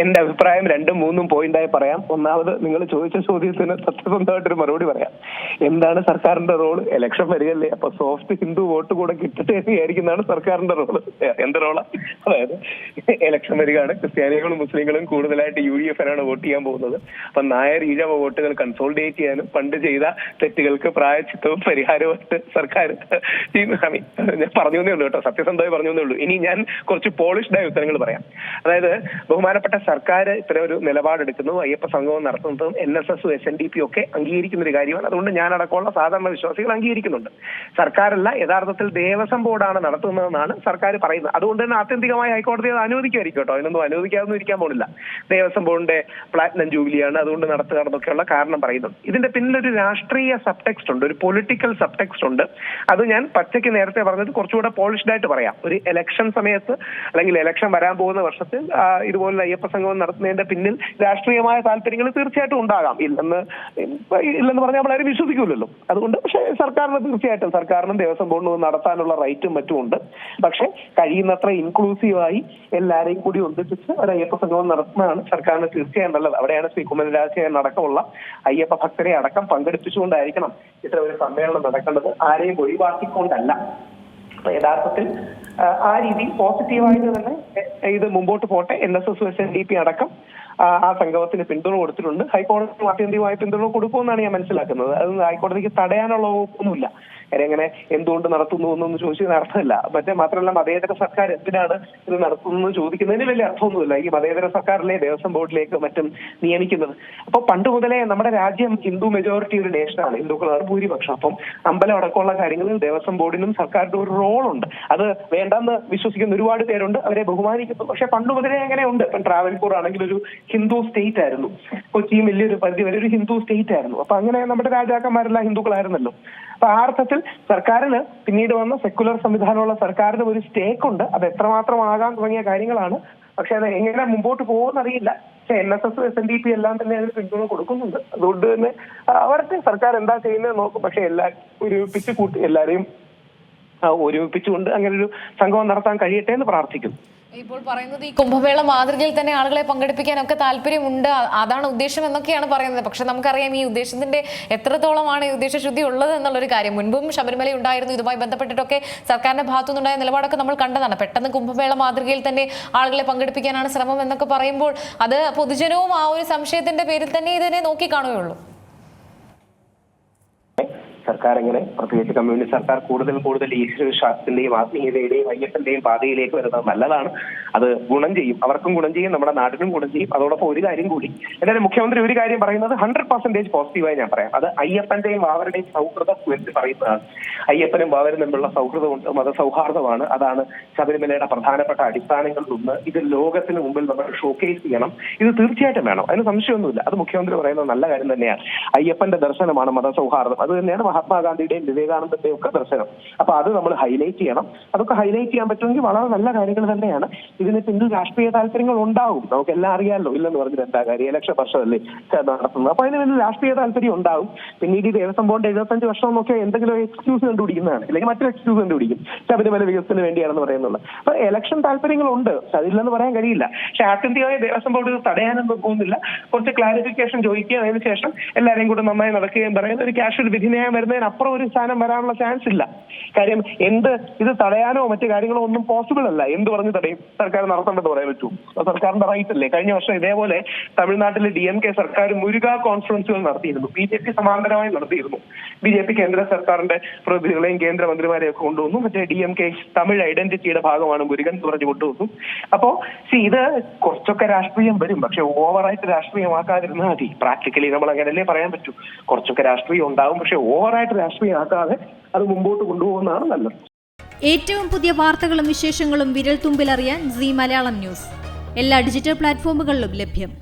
എന്റെ അഭിപ്രായം രണ്ടും മൂന്നും പോയിന്റായി പറയാം. ഒന്നാമത് നിങ്ങൾ ചോദിച്ച ചോദ്യത്തിന് സത്യസന്ധമായിട്ടൊരു മറുപടി പറയാം. എന്താണ് സർക്കാരിന്റെ റോൾ ഇലക്ഷൻ വരികയല്ലേ. അപ്പൊ സോഫ്റ്റ് ഹിന്ദു വോട്ട് കൂടെ കിട്ടട്ടെ എന്ന് വിചാരിക്കുന്നതാണ് സർക്കാരിന്റെ റോൾ എന്ത് റോളാ അതായത് ഇലക്ഷൻ വരികയാണ്. ക്രിസ്ത്യാനികളും മുസ്ലിങ്ങളും കൂടുതലായിട്ട് യു ഡി എഫിനാണ് വോട്ട് ചെയ്യാൻ പോകുന്നത്. അപ്പൊ നായർ ഈഴവ വോട്ടുകൾ കൺസോൾഡേറ്റ് ചെയ്യാനും പണ്ട് ചെയ്ത തെറ്റുകൾക്ക് പ്രായച്ചിത്തവും പരിഹാരവുമായിട്ട് സർക്കാർ ഞാൻ പറഞ്ഞു ഉള്ളൂ കേട്ടോ. സത്യസന്ധമായി പറഞ്ഞു ഉള്ളൂ. ഇനി ഞാൻ കുറച്ച് പോളിഷ്ഡായ ഉത്തരങ്ങൾ പറയാം. അതായത് ബഹുമാനപ്പെട്ട സർക്കാർ ഇത്ര ഒരു നിലപാടെടുക്കുന്നതും അയ്യപ്പ സംഘവും നടത്തുന്നതും എൻ എസ് എസും എസ് എൻ ഡി പി ഒക്കെ അംഗീകരിക്കുന്ന ഒരു കാര്യമാണ്. അതുകൊണ്ട് ഞാൻ അടക്കമുള്ള സാധാരണ വിശ്വാസികൾ അംഗീകരിക്കുന്നുണ്ട്. സർക്കാരല്ല യഥാർത്ഥത്തിൽ ദേവസ്വം ബോർഡാണ് നടത്തുന്നതെന്നാണ് സർക്കാർ പറയുന്നത്. അതുകൊണ്ട് തന്നെ ആത്യന്തികമായി ഹൈക്കോടതി അത് അനുവദിക്കുമായിരിക്കും കേട്ടോ. അതിനൊന്നും അനുവദിക്കാതൊന്നും ഇരിക്കാൻ പോണില്ല. ദേവസ്വം ബോർഡിന്റെ പ്ലാറ്റിനം ജൂബിലിയാണ് അതുകൊണ്ട് നടത്തുക എന്നൊക്കെയുള്ള കാരണം പറയുന്നത്. ഇതിന്റെ പിന്നിലൊരു രാഷ്ട്രീയ സബ് ടെക്സ്റ്റ് ഉണ്ട്. ഒരു പൊളിറ്റിക്കൽ സബ് ടെക്സ്റ്റ് ഉണ്ട്. അത് ഞാൻ പച്ചയ്ക്ക് നേരത്തെ പറഞ്ഞത് കുറച്ചുകൂടെ പോളിഷ്ഡായിട്ട് പറയാം. ഒരു ഇലക്ഷൻ സമയത്ത് അല്ലെങ്കിൽ ഇലക്ഷൻ വരാൻ പോകുന്ന വർഷത്തിൽ ഇതുപോലുള്ള ഇതുപോലെ അയ്യപ്പ സംഗമം നടത്തുന്നതിന്റെ പിന്നിൽ രാഷ്ട്രീയമായ താല്പര്യങ്ങൾ തീർച്ചയായിട്ടും ഉണ്ടാകാം. ഇല്ലെന്ന് ഇല്ലെന്ന് പറഞ്ഞാൽ നമ്മൾ ആരും വിശ്വസിക്കൂലല്ലോ. അതുകൊണ്ട് പക്ഷേ സർക്കാരിന് തീർച്ചയായിട്ടും സർക്കാരിനും ദേവസ്വം ബോർഡിനും നടത്താനുള്ള റൈറ്റും മറ്റും ഉണ്ട്. പക്ഷെ കഴിയുന്നത്ര ഇൻക്ലൂസീവായി എല്ലാവരെയും കൂടി ഒന്നിപ്പിച്ച് ഒരു അയ്യപ്പ സംഗമം നടത്തുന്നതാണ് സർക്കാരിന് തീർച്ചയായും നല്ലത്. അവിടെയാണ് ശ്രീ കുമ്മനരാജൻ അടക്കമുള്ള അയ്യപ്പ ഭക്തരെ അടക്കം പങ്കെടുപ്പിച്ചുകൊണ്ടായിരിക്കണം ഇത്ര ഒരു സമ്മേളനം നടക്കേണ്ടത്. ആരെയും ഒഴിവാക്കിക്കൊണ്ടല്ല. യഥാർത്ഥത്തിൽ ആ, രീതി രീതിയിൽ പോസിറ്റീവായിട്ട് തന്നെ ഇത് മുമ്പോട്ട് പോട്ടെ. N S S S N D P അടക്കം ആ, സംഗമത്തിന് പിന്തുണ കൊടുത്തിട്ടുണ്ട്. ഹൈക്കോടതി ആത്യന്തികമായ പിന്തുണ കൊടുക്കുമെന്നാണ് ഞാൻ മനസ്സിലാക്കുന്നത്. അത് ഹൈക്കോടതിക്ക് തടയാനുള്ള വകുപ്പൊന്നുമില്ല. കാര്യം എങ്ങനെ എന്തുകൊണ്ട് നടത്തുന്നു എന്നൊന്നും ചോദിച്ചത് അർത്ഥമില്ല മറ്റേ മാത്രമല്ല മതേതര സർക്കാർ എന്തിനാണ് ഇത് നടത്തുന്നത് ചോദിക്കുന്നതിന് വലിയ അർത്ഥമൊന്നുമില്ല. ഈ മതേതര സർക്കാരിലെ ദേവസ്വം ബോർഡിലേക്ക് മറ്റും നിയമിക്കുന്നത്. അപ്പൊ പണ്ട് മുതലേ നമ്മുടെ രാജ്യം ഹിന്ദു മെജോറിറ്റി ഒരു നേഷനാണ് ഹിന്ദുക്കളാണ് ഭൂരിപക്ഷം. അപ്പം അമ്പലം അടക്കമുള്ള കാര്യങ്ങളിൽ ദേവസ്വം ബോർഡിനും സർക്കാരിന്റെ ഒരു റോളുണ്ട് അത് വേണ്ടെന്ന് വിശ്വസിക്കുന്ന ഒരുപാട് പേരുണ്ട്. അവരെ ബഹുമാനിക്കുന്നു പക്ഷെ പണ്ട് മുതലേ അങ്ങനെ ഉണ്ട് ഇപ്പം ട്രാവൻകൂർ ആണെങ്കിൽ ഒരു ഹിന്ദു സ്റ്റേറ്റ് ആയിരുന്നു. കൊച്ചിയും വലിയൊരു പരിധി വരെ ഒരു ഹിന്ദു സ്റ്റേറ്റ് ആയിരുന്നു. അപ്പൊ അങ്ങനെ നമ്മുടെ രാജാക്കന്മാരെല്ലാം ഹിന്ദുക്കളായിരുന്നല്ലോ. അപ്പൊ ആ അർത്ഥത്തിൽ സർക്കാരിന് പിന്നീട് വന്ന സെക്കുലർ സംവിധാനമുള്ള സർക്കാരിന് ഒരു സ്റ്റേക്ക് ഉണ്ട്. അത് എത്രമാത്രം ആകാൻ തുടങ്ങിയ കാര്യങ്ങളാണ്. പക്ഷെ അത് എങ്ങനെ മുമ്പോട്ട് പോകുമെന്ന് അറിയില്ല. പക്ഷെ N S S S N D P എല്ലാം തന്നെ അതിന് പിന്തുണ കൊടുക്കുന്നുണ്ട്. അതുകൊണ്ട് തന്നെ അവർക്ക് സർക്കാർ എന്താ ചെയ്യുന്നത് നോക്കും. പക്ഷെ എല്ലാ ഒരുമിപ്പിച്ച് കൂട്ടി എല്ലാവരെയും ഒരുമിപ്പിച്ചുകൊണ്ട് അങ്ങനെ ഒരു സംഗമം നടത്താൻ കഴിയട്ടെ എന്ന് പ്രാർത്ഥിക്കുന്നു. ഇപ്പോൾ പറയുന്നത് ഈ കുംഭമേള മാതൃകയിൽ തന്നെ ആളുകളെ പങ്കെടുപ്പിക്കാനൊക്കെ താല്പര്യമുണ്ട്. അതാണ് ഉദ്ദേശം എന്നൊക്കെയാണ് പറയുന്നത്. പക്ഷെ നമുക്കറിയാം ഈ ഉദ്ദേശത്തിന്റെ എത്രത്തോളമാണ് ഈ ഉദ്ദേശശുദ്ധി ഉള്ളത് എന്നുള്ളൊരു കാര്യം. മുൻപും ശബരിമല ഉണ്ടായിരുന്നു. ഇതുമായി ബന്ധപ്പെട്ടിട്ടൊക്കെ സർക്കാരിന്റെ ഭാഗത്തുനിന്നുണ്ടായ നിലപാടൊക്കെ നമ്മൾ കണ്ടതാണ്. പെട്ടെന്ന് കുംഭമേള മാതൃകയിൽ തന്നെ ആളുകളെ പങ്കെടുപ്പിക്കാനാണ് ശ്രമം എന്നൊക്കെ പറയുമ്പോൾ അത് പൊതുജനവും ആ ഒരു സംശയത്തിന്റെ പേരിൽ തന്നെ ഇതിനെ നോക്കി നോക്കിക്കാണുകയുള്ളൂ. സർക്കാർ എങ്ങനെ പ്രത്യേകിച്ച് കമ്മ്യൂണിസ്റ്റ് സർക്കാർ കൂടുതൽ കൂടുതൽ ഈശ്വരവിശ്വാസത്തിന്റെയും ആത്മീയതയുടെയും അയ്യപ്പന്റെയും പാതയിലേക്ക് വരുന്നത് നല്ലതാണ്. അത് ഗുണം ചെയ്യും. അവർക്കും ഗുണം ചെയ്യും നമ്മുടെ നാടിനും ഗുണം ചെയ്യും. അതോടൊപ്പം ഒരു കാര്യം കൂടി. എന്തായാലും മുഖ്യമന്ത്രി ഒരു കാര്യം പറയുന്നത് ഹൺഡ്രഡ് പെർസെന്റേജ് പോസിറ്റീവായി ഞാൻ പറയാം. അത് അയ്യപ്പന്റെയും വാവരുടെയും സൗഹൃദം എന്ന് പറയുന്നതാണ്. അയ്യപ്പനും വാവരും തമ്മിലുള്ള സൗഹൃദമുണ്ട് മതസൗഹാർദ്ദമാണ്. അതാണ് ശബരിമലയുടെ പ്രധാനപ്പെട്ട അടിസ്ഥാനങ്ങളിലൊന്ന് ഇത് ലോകത്തിന് മുമ്പിൽ നമ്മൾ ഷോക്കേസ് ചെയ്യണം. ഇത് തീർച്ചയായിട്ടും വേണം. അതിന് സംശയമൊന്നുമില്ല. അത് മുഖ്യമന്ത്രി പറയുന്നത് നല്ല കാര്യം തന്നെയാണ്. അയ്യപ്പന്റെ ദർശനമാണ് മതസൗഹാർദ്ദം. അത് തന്നെയാണ് മഹാത്മാഗാന്ധിയുടെയും വിവേകാനന്ദന്റെയും ഒക്കെ ദർശനം. അപ്പൊ അത് നമ്മൾ ഹൈലൈറ്റ് ചെയ്യണം. അതൊക്കെ ഹൈലൈറ്റ് ചെയ്യാൻ പറ്റുമെങ്കിൽ വളരെ നല്ല കാര്യങ്ങൾ തന്നെയാണ്. ഇതിന് പിന്നിൽ രാഷ്ട്രീയ താല്പര്യങ്ങൾ ഉണ്ടാവും. നമുക്ക് എല്ലാം അറിയാമല്ലോ ഇല്ലെന്ന് പറഞ്ഞിട്ട് എന്താ കാര്യം? ഇലക്ഷൻ വർഷമല്ലേ നടത്തുന്നത്. അപ്പൊ അതിന് വലിയ രാഷ്ട്രീയ താല്പര്യം ഉണ്ടാവും. പിന്നീട് ഈ ദേവസ്വം ബോർഡ് എഴുപത്തഞ്ച് വർഷം നോക്കിയാൽ എന്തെങ്കിലും എക്സ്ക്യൂസ് കണ്ടുപിടിക്കുന്നതാണ്. അല്ലെങ്കിൽ മറ്റൊരു എക്സ്ക്യൂസ് കണ്ടുപിടിക്കും. ശബരിമല വികസനത്തിന് വേണ്ടിയാണെന്ന് പറയുന്നത്. അപ്പൊ ഇലക്ഷൻ താല്പര്യങ്ങളുണ്ട്. അതില്ലെന്ന് പറയാൻ കഴിയില്ല. പക്ഷെ ആത്യന്തികമായി ദേവസ്വം ബോർഡ് തടയാനൊന്നും പോകുന്നില്ല. കുറച്ച് ക്ലാരിഫിക്കേഷൻ ചോദിക്കുകയും അതിനുശേഷം എല്ലാവരെയും കൂടെ നന്നായി നടക്കുകയും പറയുന്ന ഒരു കാഷ്വൽ വിധിന്യായം വരുന്നതിനപ്പുറം ഒരു സ്ഥാനം വരാനുള്ള ചാൻസ് ഇല്ല. കാര്യം എന്ത് ഇത് തടയാനോ മറ്റു കാര്യങ്ങളോ ഒന്നും പോസിബിൾ അല്ല. എന്ത് പറഞ്ഞ് തടയും? സർക്കാർ നടത്തേണ്ടത് പറയാൻ പറ്റൂ. സർക്കാരിന്റെ റൈറ്റ് അല്ലേ? കഴിഞ്ഞ വർഷം ഇതേപോലെ തമിഴ്നാട്ടിലെ ഡി എം കെ സർക്കാർ മുരുക കോൺഫറൻസുകൾ നടത്തിയിരുന്നു. ബി ജെ പി സമാന്തരമായി നടത്തിയിരുന്നു. ബി ജെ പി കേന്ദ്ര സർക്കാരിന്റെ പ്രതിനിധികളെയും കേന്ദ്രമന്ത്രിമാരെയും ഒക്കെ കൊണ്ടുവന്നു. മറ്റേ ഡി എം കെ തമിഴ് ഐഡന്റിറ്റിയുടെ ഭാഗമാണ് മുരുകൻ എന്ന് പറഞ്ഞു കൊണ്ടുവന്നു. അപ്പോ സി ഇത് കുറച്ചൊക്കെ രാഷ്ട്രീയം വരും. പക്ഷെ ഓവറായിട്ട് രാഷ്ട്രീയമാക്കാതിരുന്നാൽ മതി. പ്രാക്ടിക്കലി നമ്മൾ അങ്ങനെയല്ലേ പറയാൻ പറ്റൂ. കുറച്ചൊക്കെ രാഷ്ട്രീയം ഉണ്ടാവും. പക്ഷെ ഓവറായിട്ട് രാഷ്ട്രീയമാക്കാതെ അത് മുമ്പോട്ട് കൊണ്ടുപോകുന്നതാണ് നല്ലത്. ഏറ്റവും പുതിയ വാർത്തകളും വിശേഷങ്ങളും വിരൽ തുമ്പിലറിയാൻ സി മലയാളം ന്യൂസ്. എല്ലാ ഡിജിറ്റൽ പ്ലാറ്റ്ഫോമുകളിലും ലഭ്യം.